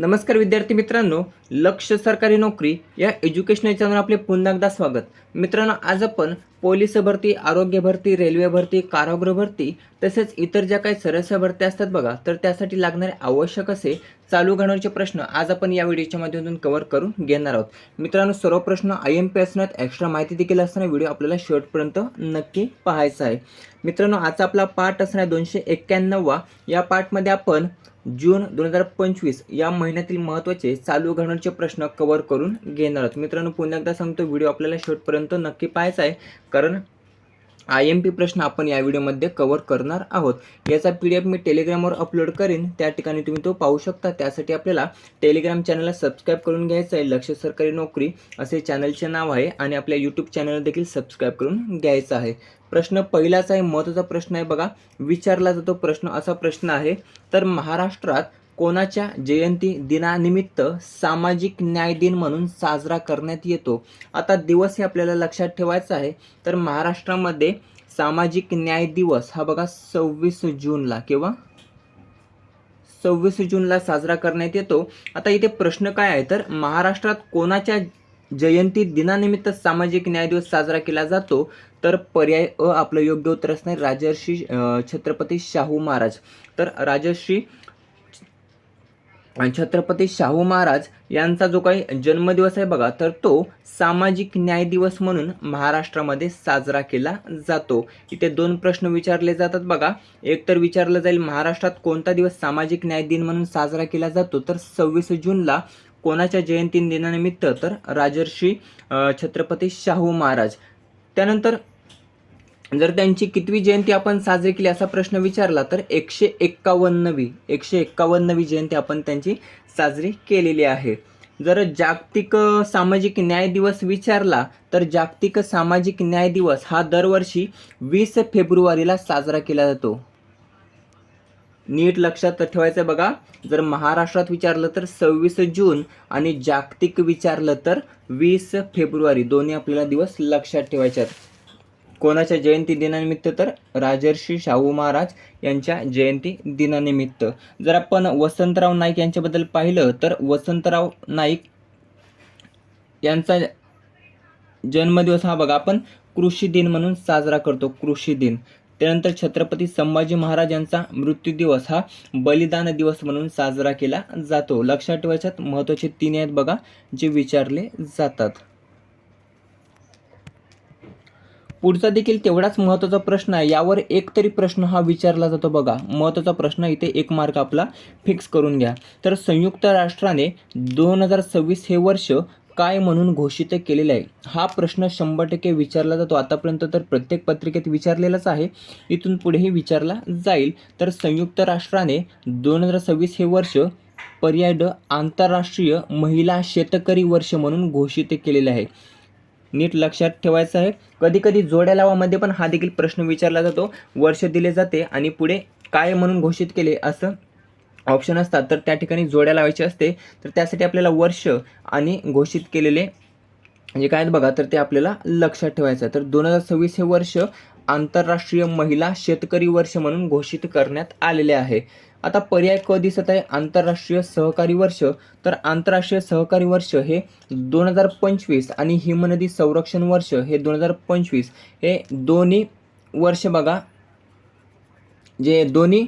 नमस्कार विद्यार्थी मित्रांनो लक्ष सरकारी नोकरी या एज्युकेशनल चॅनल आपले पुन्हा एकदा स्वागत. मित्रांनो आज आपण पोलीस भरती आरोग्य भरती रेल्वे भरती कारागृह भरती तसेच इतर ज्या काही सरस्या भरत्या असतात बघा तर त्यासाठी लागणारे आवश्यक असे चालू घडवण्याचे प्रश्न आज आपण या व्हिडिओच्या माध्यमातून कव्हर करून घेणार आहोत. मित्रांनो सर्व प्रश्न आय एम पी असण्यात एक्स्ट्रा माहिती देखील असताना व्हिडिओ आपल्याला शेवटपर्यंत नक्की पाहायचा आहे. मित्रांनो आजचा आपला पाठ असणार दोनशे एक्क्याण्णववा. या पाठमध्ये आपण जून दोन हजार पंचवीस या महिन्यातील महत्त्वाचे चालू घडण्याचे प्रश्न कव्हर करून घेणार आहोत मित्रांनो पुन्हा एकदा सांगतो व्हिडिओ आपल्याला शेवटपर्यंत नक्की पाहायचा आहे. कारण आय एम पी प्रश्न आपण या व्हिडिओमध्ये कव्हर करणार आहोत. याचा पी डी एफ मी टेलिग्रामवर अपलोड करेन. त्या ठिकाणी तुम्ही तो पाहू शकता. त्यासाठी आपल्याला टेलिग्राम चॅनलला सबस्क्राईब करून घ्यायचं आहे. लक्ष सरकारी नोकरी असे चॅनलचे नाव आहे आणि आपल्या यूट्यूब चॅनल देखील सबस्क्राईब करून घ्यायचं आहे. प्रश्न पहिलाच आहे. महत्त्वाचा प्रश्न आहे बघा. विचारला जातो प्रश्न. असा प्रश्न आहे तर महाराष्ट्रात कोणाच्या जयंती दिनानिमित्त सामाजिक न्याय दिन म्हणून साजरा करण्यात येतो. आता दिवस हे आपल्याला लक्षात ठेवायचा आहे. तर महाराष्ट्रामध्ये सामाजिक न्याय दिवस हा बघा सव्वीस जूनला किंवा सव्वीस जूनला साजरा करण्यात येतो. आता इथे प्रश्न काय आहे? तर महाराष्ट्रात कोणाच्या जयंती दिनानिमित्त सामाजिक न्याय दिवस साजरा केला जातो? तर पर्याय अ आपलं योग्य उत्तर असणार राजर्षी छत्रपती शाहू महाराज. तर राजर्षी छत्रपती शाहू महाराज यांचा जो काही जन्मदिवस आहे बघा तर तो सामाजिक न्याय दिवस म्हणून महाराष्ट्रामध्ये साजरा केला जातो. इथे दोन प्रश्न विचारले जातात बघा. एक तर विचारलं जाईल महाराष्ट्रात कोणता दिवस सामाजिक न्याय दिन म्हणून साजरा केला जातो? तर सव्वीस जूनला कोणाच्या जयंती दिनानिमित्त? तर राजर्षी छत्रपती शाहू महाराज. त्यानंतर जर त्यांची कितवी जयंती आपण साजरी केली असा प्रश्न विचारला तर एकशे एक्कावन्नवी एकशे एक्कावन्नवी जयंती आपण त्यांची साजरी केलेली आहे. जर जागतिक सामाजिक न्याय दिवस विचारला तर जागतिक सामाजिक न्याय दिवस हा दरवर्षी वीस फेब्रुवारीला साजरा केला जातो. नीट लक्षात ठेवायचं आहे बघा. जर महाराष्ट्रात विचारलं तर सव्वीस जून आणि जागतिक विचारलं तर वीस फेब्रुवारी दोन्ही आपल्याला दिवस लक्षात ठेवायचे आहेत. कोणाच्या जयंती दिनानिमित्त तर राजर्षी शाहू महाराज यांच्या जयंती दिनानिमित्त. जर आपण वसंतराव नाईक यांच्याबद्दल पाहिलं तर वसंतराव नाईक यांचा जन्मदिवस हा बघा आपण कृषी दिन म्हणून साजरा करतो कृषी दिन. त्यानंतर छत्रपती संभाजी महाराज यांचा मृत्यू दिवस हा बलिदान दिवस म्हणून साजरा केला जातो. लक्षात ठेवायच्यात महत्त्वाचे तीन आहेत बघा जे विचारले जातात. पुढचा देखील तेवढाच महत्त्वाचा प्रश्न आहे. यावर एक तरी प्रश्न हा विचारला जातो बघा. महत्त्वाचा प्रश्न इथे एक मार्क आपला फिक्स करून घ्या. तर संयुक्त राष्ट्राने दोन हजार सव्वीस हे वर्ष काय म्हणून घोषित केलेलं आहे? हा प्रश्न शंभर टक्के विचारला जातो. आतापर्यंत तर प्रत्येक पत्रिकेत विचारलेलाच आहे. इथून पुढेही विचारला जाईल. तर संयुक्त राष्ट्राने दोन हजार सव्वीस हे वर्ष पर्याय आंतरराष्ट्रीय महिला शेतकरी वर्ष म्हणून घोषित केलेले आहे. नीट लक्षात ठेवायचं आहे. कधी कधी जोड्या लावामध्ये पण हा देखील प्रश्न विचारला जातो. वर्ष दिले जाते आणि पुढे काय म्हणून घोषित केले असं ऑप्शन असतात. तर त्या ठिकाणी जोड्या लावायचे असते. तर त्यासाठी आपल्याला वर्ष आणि घोषित केलेले जे काय आहेत बघा तर ते आपल्याला लक्षात ठेवायचं आहे. तर दोन हजार सव्वीस हे वर्ष आंतरराष्ट्रीय महिला शेतकरी वर्ष म्हणून घोषित करण्यात आलेले आहे. आता पर्याय क दिसत आहे? आंतरराष्ट्रीय सहकारी वर्ष. तर आंतरराष्ट्रीय सहकारी वर्ष हे दोन हजार पंचवीस आणि हिमनदी संरक्षण वर्ष हे दोन हजार पंचवीस. हे दोन्ही वर्ष बघा. जे दोन्ही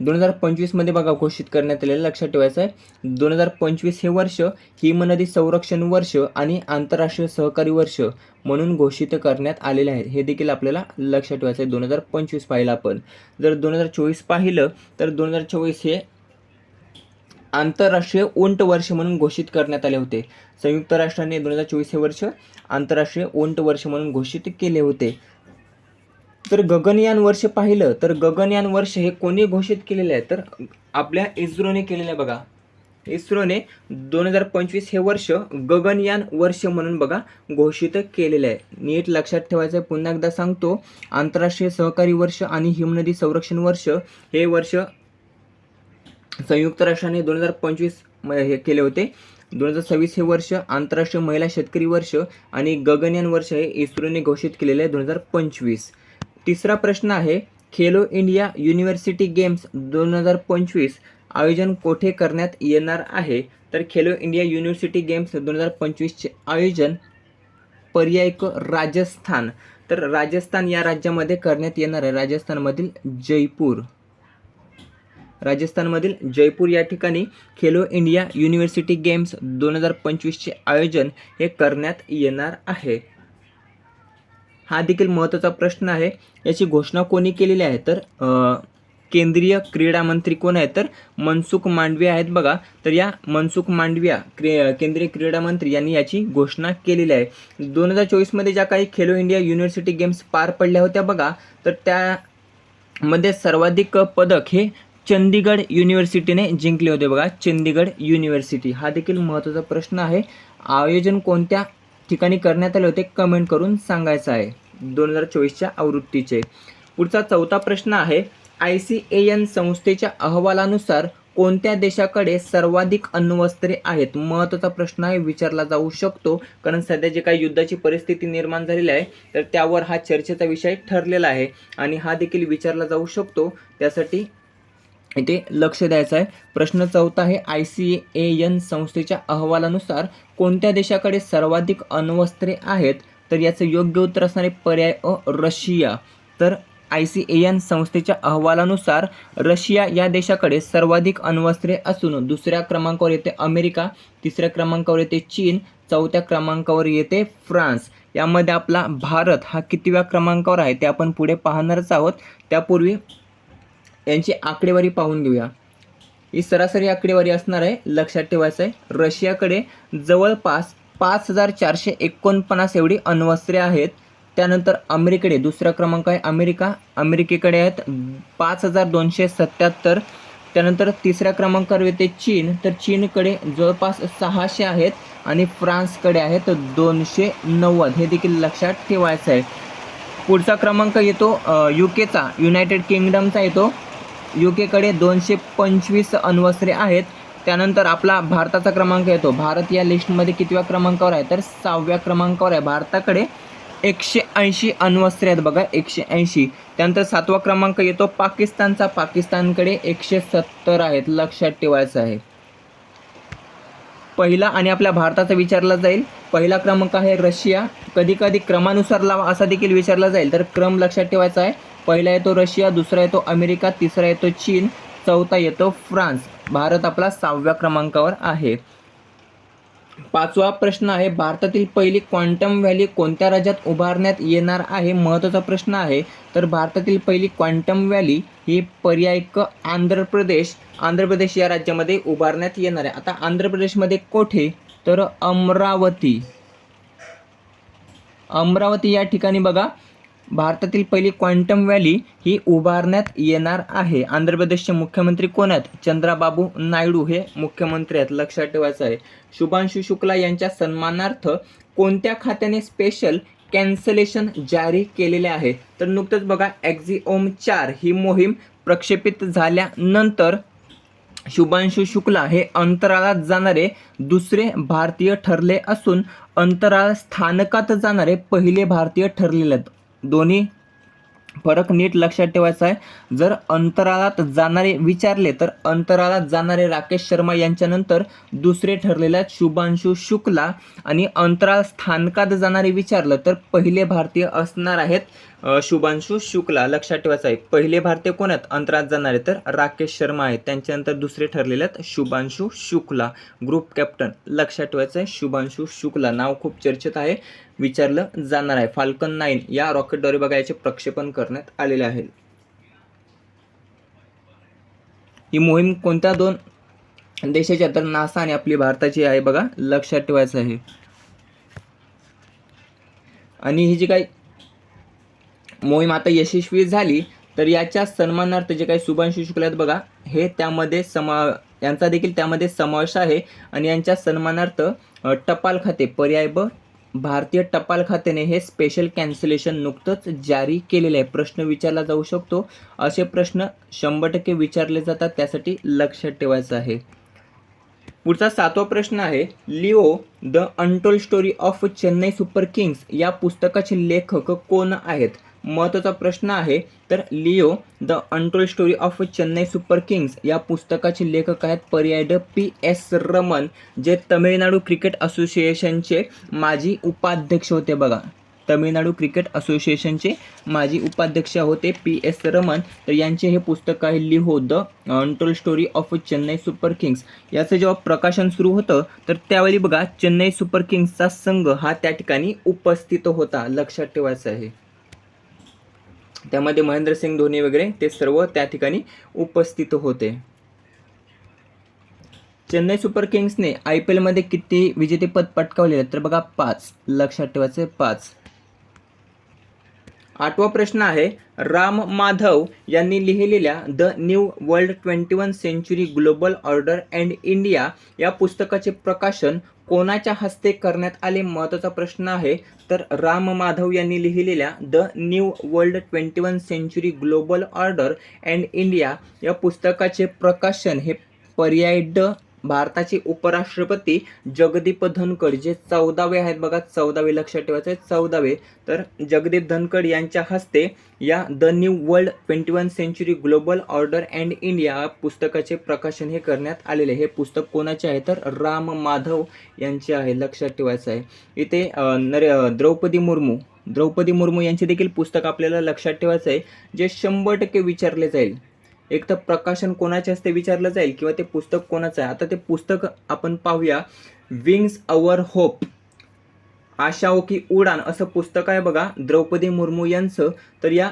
दोन हजार पंचवीसमध्ये बघा घोषित करण्यात आलेलं लक्षात ठेवायचं आहे. दोन हजार पंचवीस हे वर्ष हिमनदी संरक्षण वर्ष आणि आंतरराष्ट्रीय सहकारी वर्ष म्हणून घोषित करण्यात आलेले आहे हे देखील आपल्याला लक्षात ठेवायचं आहे. दोन हजार पंचवीस पाहिलं आपण. जर दोन हजार चोवीस पाहिलं तर दोन हजार चोवीस हे आंतरराष्ट्रीय उंट वर्ष म्हणून घोषित करण्यात आले होते. संयुक्त राष्ट्राने दोन हजार चोवीस हे वर्ष आंतरराष्ट्रीय उंट वर्ष म्हणून घोषित केले होते. तर गगनयान वर्ष पाहिलं तर गगनयान वर्ष हे कोणी घोषित केलेलं आहे? तर आपल्या इस्रोने केलेलं आहे बघा. इस्रोने दोन हजार पंचवीस हे वर्ष गगनयान वर्ष म्हणून बघा घोषित केलेलं आहे. नीट लक्षात ठेवायचं आहे पुन्हा एकदा सांगतो. आंतरराष्ट्रीय सहकारी वर्ष आणि हिमनदी संरक्षण वर्ष हे वर्ष संयुक्त राष्ट्राने दोन हजार पंचवीस हे केले होते. दोन हजार सव्वीस हे वर्ष आंतरराष्ट्रीय महिला शेतकरी वर्ष आणि गगनयान वर्ष हे इस्रोने घोषित केलेलं आहे दोन हजार पंचवीस. तिसरा प्रश्न आहे खेलो इंडिया युनिव्हर्सिटी गेम्स दोन हजार पंचवीस आयोजन कोठे करण्यात येणार आहे? तर खेलो इंडिया युनिव्हर्सिटी गेम्स दोन हजार पंचवीसचे आयोजन पर्याय क राजस्थान. तर राजस्थान या राज्यामध्ये करण्यात येणार आहे. राजस्थानमधील जयपूर. राजस्थानमधील जयपूर या ठिकाणी खेलो इंडिया युनिव्हर्सिटी गेम्स दोन हजार पंचवीसचे आयोजन हे करण्यात येणार आहे. हा देखील महत्त्वाचा प्रश्न आहे. याची घोषणा कोणी केलेली आहे? तर केंद्रीय क्रीडा मंत्री कोण आहेत? तर मनसुख मांडविया आहेत बघा. तर या मनसुख मांडविया क्रे केंद्रीय क्रीडा मंत्री यांनी याची घोषणा केलेली आहे. दोन हजार चोवीसमध्ये ज्या काही खेलो इंडिया युनिव्हर्सिटी गेम्स पार पडल्या होत्या बघा तर त्यामध्ये सर्वाधिक पदक हे चंदीगड युनिव्हर्सिटीने जिंकले होते बघा. चंदीगड युनिव्हर्सिटी. हा देखील महत्त्वाचा प्रश्न आहे. आयोजन कोणत्या ठिकाणी करण्यात आले होते कमेंट करून सांगायचं आहे. दोन हजार चोवीसच्या आवृत्तीचे. पुढचा चौथा प्रश्न आहे आय सी ए एन संस्थेच्या अहवालानुसार कोणत्या देशाकडे सर्वाधिक अण्वस्त्रे आहेत? महत्त्वाचा प्रश्न आहे विचारला जाऊ शकतो. कारण सध्या जे काही युद्धाची परिस्थिती निर्माण झालेली आहे तर त्यावर हा चर्चेचा विषय ठरलेला आहे. आणि हा देखील विचारला जाऊ शकतो. त्यासाठी इथे लक्ष द्यायचं आहे प्रश्न चौथा आहे आय सी ए एन संस्थेच्या अहवालानुसार कोणत्या देशाकडे सर्वाधिक अण्वस्त्रे आहेत? तर याचं योग्य उत्तर असणारे पर्याय अ रशिया. तर आय सी ए एन संस्थेच्या अहवालानुसार रशिया या देशाकडे सर्वाधिक अण्वस्त्रे असून दुसऱ्या क्रमांकावर येते अमेरिका तिसऱ्या क्रमांकावर येते चीन चौथ्या क्रमांकावर येते फ्रान्स. यामध्ये आपला भारत हा कितव्या क्रमांकावर आहे ते आपण पुढे पाहणारच आहोत. त्यापूर्वी यांची आकडेवारी पाहून घेऊया. ही सरासरी आकडेवारी असणार आहे लक्षात ठेवायचं आहे. रशियाकडे जवळपास पाच हजार चारशे एकोणपन्नास एवढी अण्वस्त्रे आहेत. त्यानंतर अमेरिकेकडे दुसरा क्रमांक आहे अमेरिका. अमेरिकेकडे आहेत पाच हजार दोनशे सत्याहत्तर. त्यानंतर तिसऱ्या क्रमांकावर येते चीन. तर चीनकडे जवळपास सहाशे आहेत आणि फ्रान्सकडे आहेत दोनशे नव्वद. हे देखील लक्षात ठेवायचं आहे. पुढचा क्रमांक येतो यू केचा युनायटेड किंगडमचा येतो. युकेकडे दोनशे पंचवीस अण्वस्त्रे आहेत. त्यानंतर आपला भारताचा क्रमांक येतो. भारत या लिस्टमध्ये कितव्या क्रमांकावर आहे? तर सहाव्या क्रमांकावर आहे भारताकडे एकशे ऐंशी अण्वस्त्रे आहेत बघा एकशे ऐंशी. त्यानंतर सातवा क्रमांक येतो पाकिस्तानचा. पाकिस्तानकडे एकशे सत्तर आहेत लक्षात ठेवायचं आहे. पहिला आणि आपल्या भारताचा विचारला जाईल. पहिला क्रमांक आहे रशिया. कधी कधी क्रमानुसार लावा असा देखील विचारला जाईल. तर क्रम लक्षात ठेवायचा आहे. पहिला येतो रशिया दुसरा येतो अमेरिका तिसरा येतो चीन चौथा येतो फ्रान्स. भारत आपला सहाव्या क्रमांकावर आहे. पाचवा प्रश्न आहे भारतातील पहिली क्वांटम व्हॅली कोणत्या राज्यात उभारण्यात येणार आहे? महत्त्वाचा प्रश्न आहे तर भारतातील पहिली क्वांटम व्हॅली ही पर्याय क आंध्र प्रदेश आंध्र प्रदेश या राज्यामध्ये उभारण्यात येणार आहे. आता आंध्र प्रदेशमध्ये कोठे? तर अमरावती. अमरावती या ठिकाणी बघा. भारतातील पहिली क्वांटम व्हॅली ही उभारण्यात येणार आहे. आंध्र प्रदेशचे मुख्यमंत्री कोण आहेत? चंद्राबाबू नायडू हे मुख्यमंत्री आहेत लक्षात ठेवायचं आहे. शुभांशु शुक्ला यांच्या सन्मानार्थ कोणत्या खात्याने स्पेशल कॅन्सलेशन जारी केलेले आहे? तर नुकतंच बघा एक्झिओम चार ही मोहीम प्रक्षेपित झाल्यानंतर शुभांशु शुक्ला हे अंतराळात जाणारे दुसरे भारतीय ठरले असून अंतराळ स्थानकात जाणारे पहिले भारतीय ठरलेले आहेत. दोन्ही फरक नीट लक्षात ठेवायचा आहे. जर अंतराळात जाणारे विचारले तर अंतराळात जाणारे राकेश शर्मा यांच्यानंतर दुसरे ठरलेले शुभांशू शुभांशु शुक्ला आणि अंतराळ स्थानकात जाणारे विचारलं तर पहिले भारतीय असणार आहेत शुभांशु शुक्ला लक्षात ठेवायचं आहे पहिले भारतीय कोण आहेत अंतरात जाणारे तर राकेश शर्मा आहेत. त्यांच्यानंतर दुसरे ठरलेले आहेत शुभांशु शुक्ला. ग्रुप कॅप्टन लक्षात ठेवायचं आहे शुभांशु शुक्ला. नाव खूप चर्चेत आहे. विचारलं जाणार आहे. फाल्कन नाईन या रॉकेटद्वारे बघा याचे प्रक्षेपण करण्यात आलेले आहे ही मोहीम कोणत्या दोन देशाच्या तर नासा आणि आपली भारताची आहे बघा. लक्षात ठेवायचं आहे. आणि ही जी काही मोहीम आता यशस्वी झाली तर याच्या सन्मानार्थ जे काही शुभांशु शुक्ल आहेत बघा हे त्यामध्ये समा यांचा देखील त्यामध्ये समावेश आहे. आणि यांच्या सन्मानार्थ टपाल खाते पर्याय ब भारतीय टपाल खात्याने हे स्पेशल कॅन्सलेशन नुकतंच जारी केलेलं आहे. प्रश्न विचारला जाऊ शकतो. असे प्रश्न शंभर टक्के विचारले जातात त्यासाठी लक्षात ठेवायचं आहे. पुढचा सातवा प्रश्न आहे Leo the untold story of Chennai super kings या पुस्तकाचे लेखक कोण आहेत? महत्त्वाचा प्रश्न आहे. तर Leo the untold story of Chennai super kings या पुस्तकाचे लेखक आहेत पर्याय ड पी एस रमन जे तमिळनाडू क्रिकेट असोसिएशनचे माजी उपाध्यक्ष होते बघा. तमिळनाडू क्रिकेट असोसिएशनचे माजी उपाध्यक्ष होते पी एस रमन. तर यांचे हे पुस्तक आहे Leo the untold story of Chennai super kings. याचं जेव्हा प्रकाशन सुरू होतं तर त्यावेळी बघा चेन्नई सुपर किंग्सचा संघ हा त्या ठिकाणी उपस्थित होता. लक्षात ठेवायचं आहे. त्यामध्ये महेंद्रसिंग धोनी वगैरे ते सर्व त्या ठिकाणी उपस्थित होते. चेन्नई सुपर किंग्सने आय पी एलमध्ये किती विजेतेपद पटकावले तर बघा पाच. लक्षात ठेवायचे पाच. आठवा प्रश्न आहे राम माधव यांनी लिहिलेल्या the new world twenty one century global order and India या पुस्तकाचे प्रकाशन कोणाच्या हस्ते करण्यात आले महत्त्वाचा प्रश्न आहे तर राम माधव यांनी लिहिलेल्या the new world twenty one century global order and India या पुस्तकाचे प्रकाशन हे पर्याय ड भारताचे उपराष्ट्रपती जगदीप धनखड जे चौदावे आहेत बघा चौदावे लक्षात ठेवायचे चौदावे. तर जगदीप धनखड यांच्या हस्ते या the new world twenty one century global order and India पुस्तकाचे प्रकाशन हे करण्यात आलेले हे पुस्तक कोणाचे आहे? तर राम माधव यांचे आहे लक्षात ठेवायचं आहे इथे नर नरे द्रौपदी मुर्मू. द्रौपदी मुर्मू यांचे देखील पुस्तक आपल्याला लक्षात ठेवायचं आहे जे शंभर टक्के विचारले जाईल. एक तर प्रकाशन कोणाचे असते विचारलं जाईल किंवा ते पुस्तक कोणाचं आहे? आता ते पुस्तक आपण पाहूया. विंग्स अवर होप आशाओ की उडान असं पुस्तक आहे बघा. द्रौपदी मुर्मू यांचं. तर या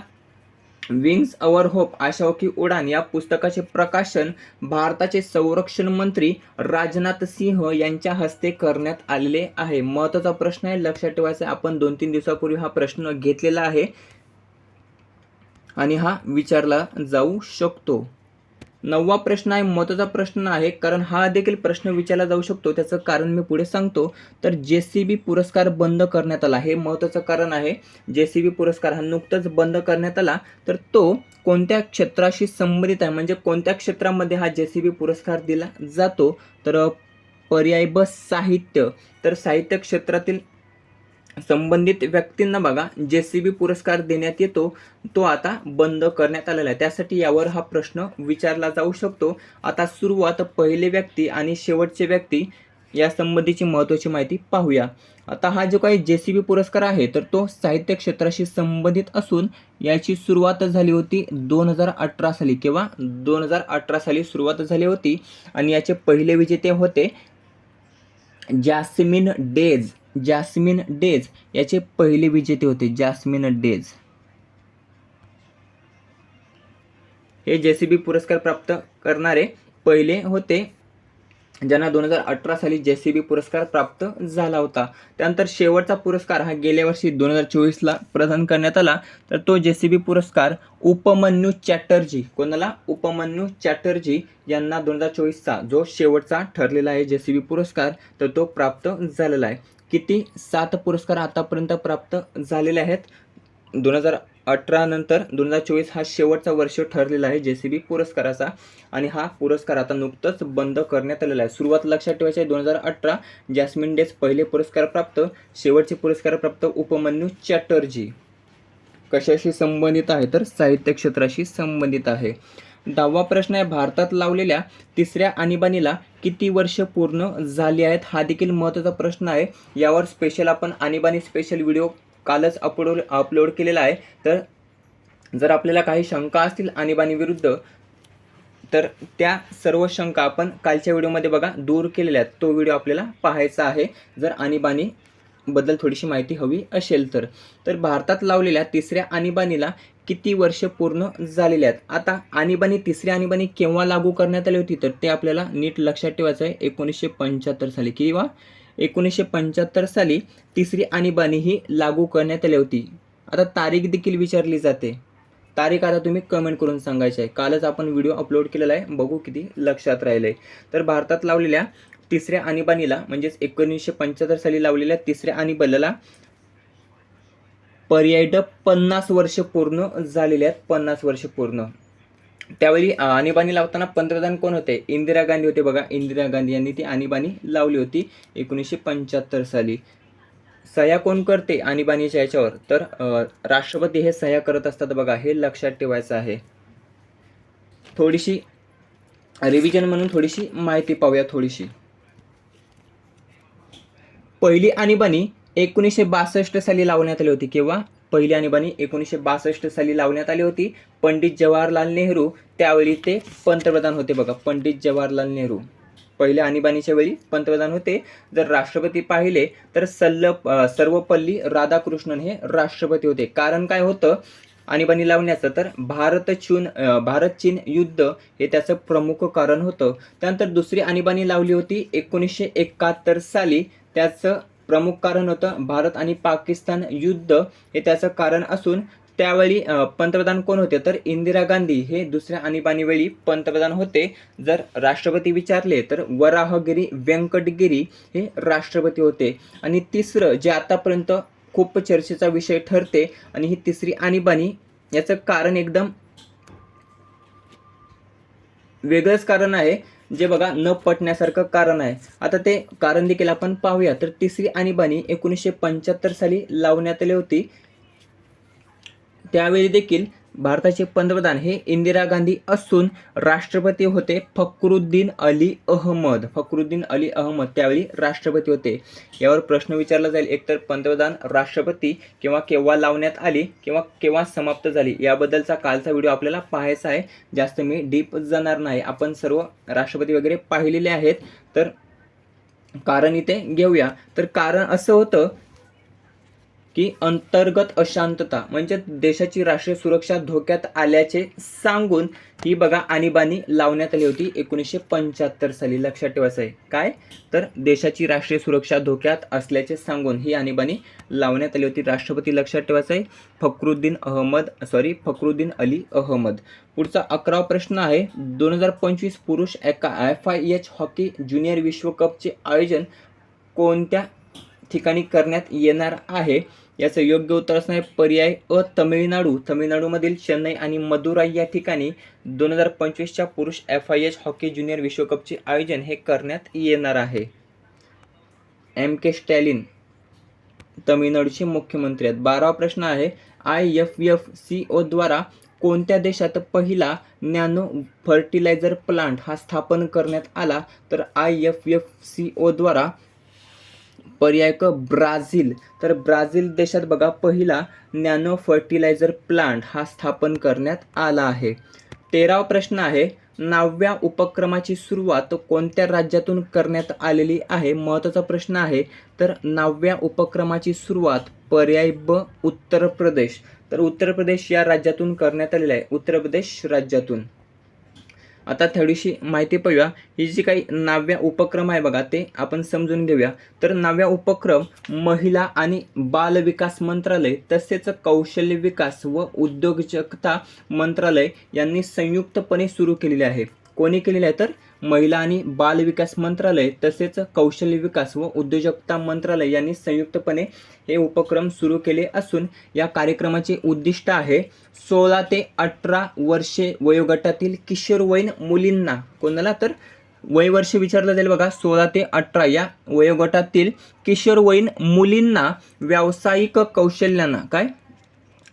विंग्स अवर होप आशाओ की उडान या पुस्तकाचे प्रकाशन भारताचे संरक्षण मंत्री राजनाथ सिंह यांच्या हस्ते करण्यात आलेले आहे. महत्त्वाचा प्रश्न आहे. लक्षात ठेवायचा आपण दोन तीन दिवसापूर्वी हा प्रश्न घेतलेला आहे. आणि हा विचारला जाऊ शकतो. नववा प्रश्न आहे महत्त्वाचा प्रश्न आहे कारण हा देखील प्रश्न विचारला जाऊ शकतो. त्याचं कारण मी पुढे सांगतो. तर जे सी बी पुरस्कार बंद करण्यात आला. हे महत्त्वाचं कारण आहे. जे सी बी पुरस्कार हा नुकताच बंद करण्यात आला. तर तो कोणत्या क्षेत्राशी संबंधित आहे? म्हणजे कोणत्या क्षेत्रामध्ये हा जे सी बी पुरस्कार दिला जातो? तर पर्याय ब साहित्य. तर साहित्य क्षेत्रातील संबंधित व्यक्तींना बघा जे सी बी पुरस्कार देण्यात येतो तो आता बंद करण्यात आलेला आहे. त्यासाठी यावर हा प्रश्न विचारला जाऊ शकतो. आता सुरुवात पहिले व्यक्ती आणि शेवटचे व्यक्ती या संबंधीची महत्त्वाची माहिती पाहूया. आता हा जो काही जे सी बी पुरस्कार आहे तर तो साहित्य क्षेत्राशी संबंधित असून याची सुरुवात झाली होती दोन हजार अठरा साली किंवा दोन हजार अठरा साली सुरुवात झाली होती. आणि याचे पहिले विजेते होते जॅस्मिन डेज. जॅस्मिन डेज याचे पहिले विजेते होते जॅस्मिन डेज. हे जे सी बी पुरस्कार प्राप्त करणारे पहिले होते ज्यांना दोन हजार अठरा साली जे सी बी पुरस्कार प्राप्त झाला होता. त्यानंतर शेवटचा पुरस्कार हा गेल्या वर्षी दोन हजार चोवीसला प्रदान करण्यात आला. तर तो जे सी बी पुरस्कार उपमन्यू चॅटर्जी कोणाला? उपमन्यू चॅटर्जी यांना दोन हजार चोवीसचा जो शेवटचा ठरलेला आहे जे सी बी पुरस्कार तर तो प्राप्त झालेला आहे. किती सात पुरस्कार आतापर्यंत प्राप्त झालेले आहेत? दोन हजार अठरा नंतर दोन हजार चोवीस हा शेवटचा वर्ष ठरलेला आहे जे सी बी पुरस्काराचा. आणि हा पुरस्कार आता नुकतंच बंद करण्यात आलेला आहे. सुरुवात लक्षात ठेवायची आहे दोन हजार अठरा जॅस्मिन डेज पहिले पुरस्कार प्राप्त शेवटचे पुरस्कार प्राप्त उपमन्यू चॅटर्जी. कशाशी संबंधित आहे? तर साहित्य क्षेत्राशी संबंधित आहे. दहावा प्रश्न आहे भारतात लावलेल्या तिसऱ्या आणीबाणीला किती वर्ष पूर्ण झाली आहेत? हा देखील महत्त्वाचा प्रश्न आहे. यावर स्पेशल आपण आणीबाणी स्पेशल व्हिडिओ कालच अपलोड अपलोड केलेला आहे. तर जर आपल्याला काही शंका असतील आणीबाणीविरुद्ध तर त्या सर्व शंका आपण कालच्या व्हिडिओमध्ये बघा दूर केलेल्या आहेत. तो व्हिडिओ आपल्याला पाहायचा आहे. जर आणीबाणी बद्दल थोडीशी माहिती हवी असेल तर. तर भारतात लावलेल्या तिसऱ्या आणीबाणीला किती वर्ष पूर्ण झालेले आहेत. आता आणीबाणी तिसरी आणीबाणी केव्हा लागू करण्यात आली होती? तर ते आपल्याला नीट लक्षात ठेवायचं आहे एकोणीसशे पंच्याहत्तर साली किंवा एकोणीसशे पंच्याहत्तर साली तिसरी आणीबाणी ही लागू करण्यात आली होती. आता तारीख देखील विचारली जाते. तारीख आता तुम्ही कमेंट करून सांगायची आहे. कालच आपण व्हिडिओ अपलोड केलेला आहे. बघू किती लक्षात राहिले तर भारतात लावलेल्या तिसऱ्या आणीबाणीला म्हणजेच एकोणीसशे पंच्याहत्तर साली लावलेल्या तिसऱ्या आणीबाणीला पर्याय ड पन्नास वर्ष पूर्ण झालेले आहेत पन्नास वर्ष पूर्ण. त्यावेळी आणीबाणी लावताना पंतप्रधान कोण होते? इंदिरा गांधी होते बघा. इंदिरा गांधी यांनी ती आणीबाणी लावली होती एकोणीसशे पंच्याहत्तर साली. सह्या कोण करते आणीबाणीच्या याच्यावर? तर राष्ट्रपती हे सह्या करत असतात बघा. हे लक्षात ठेवायचं आहे. थोडीशी रिव्हिजन म्हणून थोडीशी माहिती पाहूया थोडीशी. पहिली आणीबाणी एकोणीसशे बासष्ट साली लावण्यात आली होती किंवा पहिली आणीबाणी एकोणीसशे बासष्ट साली लावण्यात आली होती. पंडित जवाहरलाल नेहरू त्यावेळी ते पंतप्रधान होते बघा. पंडित जवाहरलाल नेहरू. पहिल्या आणीबाणीच्या वेळी पंतप्रधान होते. जर राष्ट्रपती पाहिले तर सल्ल सर्वपल्ली राधाकृष्णन हे राष्ट्रपती होते. कारण काय होतं? आणीबाणी लावण्याचं तर भारत चीन भारत चीन युद्ध हे त्याचं प्रमुख कारण होतं. त्यानंतर दुसरी आणीबाणी लावली होती एकोणीसशे एकाहत्तर साली. त्याचं प्रमुख कारण होतं भारत आणि पाकिस्तान युद्ध हे त्याचं कारण असून त्यावेळी पंतप्रधान कोण होते? तर इंदिरा गांधी हे दुसऱ्या आणीबाणीवेळी पंतप्रधान होते. जर राष्ट्रपती विचारले तर वराहगिरी व्यंकटगिरी हे राष्ट्रपती होते. आणि तिसरं जे आतापर्यंत खूप चर्चेचा विषय ठरते आणि ही तिसरी आणीबाणी याचं कारण एकदम वेगळंच कारण आहे. जे बघा न पटण्यासारखं कारण आहे. आता ते कारण देखील आपण पाहूया. तर तिसरी आणीबाणी एकोणीसशे पंच्याहत्तर साली लावण्यात आली होती. त्यावेळी देखील भारताचे पंतप्रधान हे इंदिरा गांधी असून राष्ट्रपती होते फकरुद्दीन अली अहमद. फकरुद्दीन अली अहमद त्यावेळी राष्ट्रपती होते. यावर प्रश्न विचारला जाईल. एकतर पंतप्रधान राष्ट्रपती किंवा केव्हा लावण्यात आली किंवा केव्हा समाप्त झाली याबद्दलचा कालचा व्हिडिओ आपल्याला पाहायचा आहे. जास्त मी डीप जाणार नाही. आपण सर्व राष्ट्रपती वगैरे पाहिलेले आहेत. तर कारण इथे घेऊया. तर कारण असं होतं की अंतर्गत अशांतता म्हणजे देशाची राष्ट्रीय सुरक्षा धोक्यात आल्याचे सांगून ही बघा आणीबाणी लावण्यात आली होती एकोणीसशे पंच्याहत्तर साली. लक्षात ठेवायचं आहे. काय? तर देशाची राष्ट्रीय सुरक्षा धोक्यात असल्याचे सांगून ही आणीबाणी लावण्यात आली होती. राष्ट्रपती लक्षात ठेवायचं आहे. फकरुद्दीन अहमद सॉरी फखरुद्दीन अली अहमद. पुढचा अकरावा प्रश्न आहे. दोन हजार पंचवीस पुरुष एका F I H hockey junior विश्वकपचे आयोजन कोणत्या ठिकाणी करण्यात येणार आहे? याचं योग्य उत्तर असणार आहे पर्याय अ तमिळनाडू. तमिळनाडूमधील चेन्नई आणि मदुराई या ठिकाणी दोन हजार पंचवीसच्या पुरुष F I H hockey junior विश्वकपचे आयोजन हे करण्यात येणार आहे. एम के स्टॅलिन तमिळनाडूचे मुख्यमंत्री आहेत. बारावा प्रश्न आहे आय एफ एफ सी द्वारा कोणत्या देशात पहिला नॅनो फर्टिलायझर प्लांट हा स्थापन करण्यात आला? तर आय एफ एफ सी द्वारा पर्याय क ब्राझील. तर ब्राझील देशात बघा पहिला नॅनो फर्टिलायझर प्लांट हा स्थापन करण्यात आला आहे. तेरावा प्रश्न आहे नवव्या उपक्रमाची सुरुवात कोणत्या राज्यातून करण्यात आलेली आहे? महत्त्वाचा प्रश्न आहे तर नवव्या उपक्रमाची सुरुवात पर्याय ब उत्तर प्रदेश. तर उत्तर प्रदेश या राज्यातून करण्यात आलेलं आहे. उत्तर प्रदेश राज्यातून. आता थोडीशी माहिती पाहूया. ही जी काही नाव्या उपक्रम आहे बघा ते आपण समजून घेऊया. तर नव्या उपक्रम महिला आणि बाल विकास मंत्रालय तसेच कौशल्य विकास व उद्योजकता मंत्रालय यांनी संयुक्तपणे सुरू केलेले आहे. कोणी केलेले आहे? तर महिला आणि बाल विकास मंत्रालय तसेच कौशल्य विकास व उद्योजकता मंत्रालय यांनी संयुक्तपणे हे उपक्रम सुरू केले असून या कार्यक्रमाचे उद्दिष्ट आहे सोळा ते अठरा वर्षे वयोगटातील किशोरवयीन मुलींना कोणाला तर वयवर्ष विचारलं जाईल बघा सोळा ते अठरा या वयोगटातील किशोरवयीन मुलींना व्यावसायिक कौशल्यांना काय?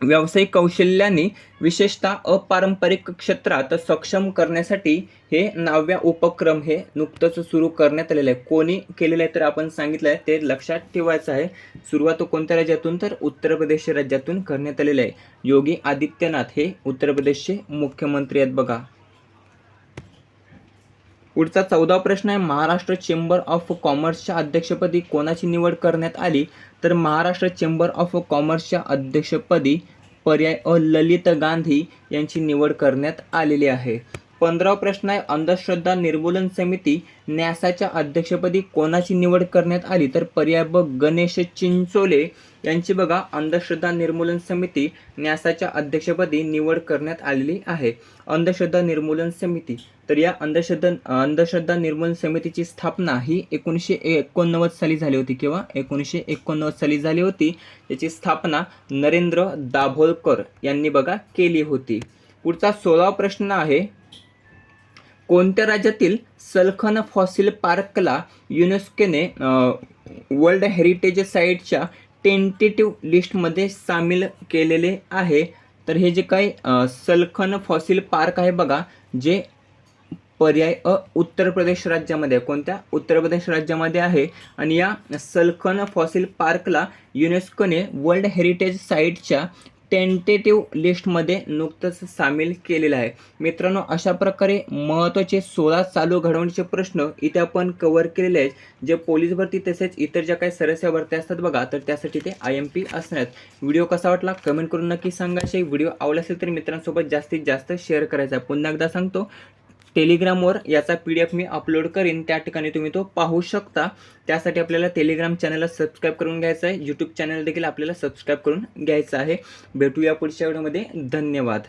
व्यावसायिक कौशल्याने विशेषतः अपारंपरिक क्षेत्रात सक्षम करण्यासाठी हे नव्या उपक्रम हे नुकतंच सुरू करण्यात आलेलं आहे. कोणी केलेलं आहे तर आपण सांगितलं आहे ते लक्षात ठेवायचं आहे. सुरुवात कोणत्या राज्यातून तर उत्तर प्रदेश राज्यातून करण्यात आलेलं आहे. योगी आदित्यनाथ हे उत्तर प्रदेशचे मुख्यमंत्री आहेत बघा. पुढचा चौदा प्रश्न आहे महाराष्ट्र चेंबर ऑफ कॉमर्सच्या अध्यक्षपदी कोणाची निवड करण्यात आली? तर महाराष्ट्र चेंबर ऑफ कॉमर्सच्या अध्यक्षपदी पर्याय अ ललित गांधी यांची निवड करण्यात आलेली आहे. पंधरावा प्रश्न आहे अंधश्रद्धा निर्मूलन समिती न्यासाच्या अध्यक्षपदी कोणाची निवड करण्यात आली? तर पर्याय ब गणेश चिंचोले यांची बघा अंधश्रद्धा निर्मूलन समिती न्यासाच्या अध्यक्षपदी निवड करण्यात आलेली आहे. अंधश्रद्धा निर्मूलन समिती. तर या अंधश्रद्धा अंधश्रद्धा निर्मूलन समितीची स्थापना ही एकोणीसशे एकोणनव्वद साली झाली होती किंवा एकोणीसशे एकोणनव्वद साली झाली होती. याची स्थापना नरेंद्र दाभोलकर यांनी बघा केली होती. पुढचा सोळावा प्रश्न आहे कोणत्या राज्यातील सलखन फॉसिल पार्कला युनेस्कोने वर्ल्ड हेरिटेज साईटच्या टेंटेटिव्ह लिस्टमध्ये सामील केलेले आहे? तर हे जे काही सलखन फॉसिल पार्क आहे बघा जे पर्याय अ उत्तर प्रदेश राज्यामध्ये कोणत्या उत्तर प्रदेश राज्यामध्ये आहे? आणि या सलखन फॉसिल पार्कला युनेस्कोने वर्ल्ड हेरिटेज साईटच्या टेंटेटिव्ह लिस्टमध्ये नुकतंच सामील केलेलं आहे. मित्रांनो अशा प्रकारे महत्त्वाचे सोळा चालू घडवण्याचे प्रश्न इथे आपण कव्हर केलेले आहेत. जे पोलीस भरती तसेच इतर ज्या काही सरस्या भरती असतात बघा तर त्यासाठी ते आय एम पी असणार आहेत. व्हिडिओ कसा वाटला? कमेंट करून नक्की सांगायचे व्हिडिओ आवडला असेल तर मित्रांसोबत जास्तीत जास्त शेअर करायचा आहे. पुन्हा एकदा सांगतो टेलिग्रामवर याचा पी डी एफ मी अपलोड करीन. त्या ठिकाणी तुम्ही तो पाहू शकता. त्यासाठी आपल्याला टेलिग्राम चॅनलला सबस्क्राईब करून घ्यायचं आहे. यूट्यूब चॅनल देखील आपल्याला सबस्क्राईब करून घ्यायचं आहे. भेटूया पुढच्या व्हिडिओमध्ये. धन्यवाद.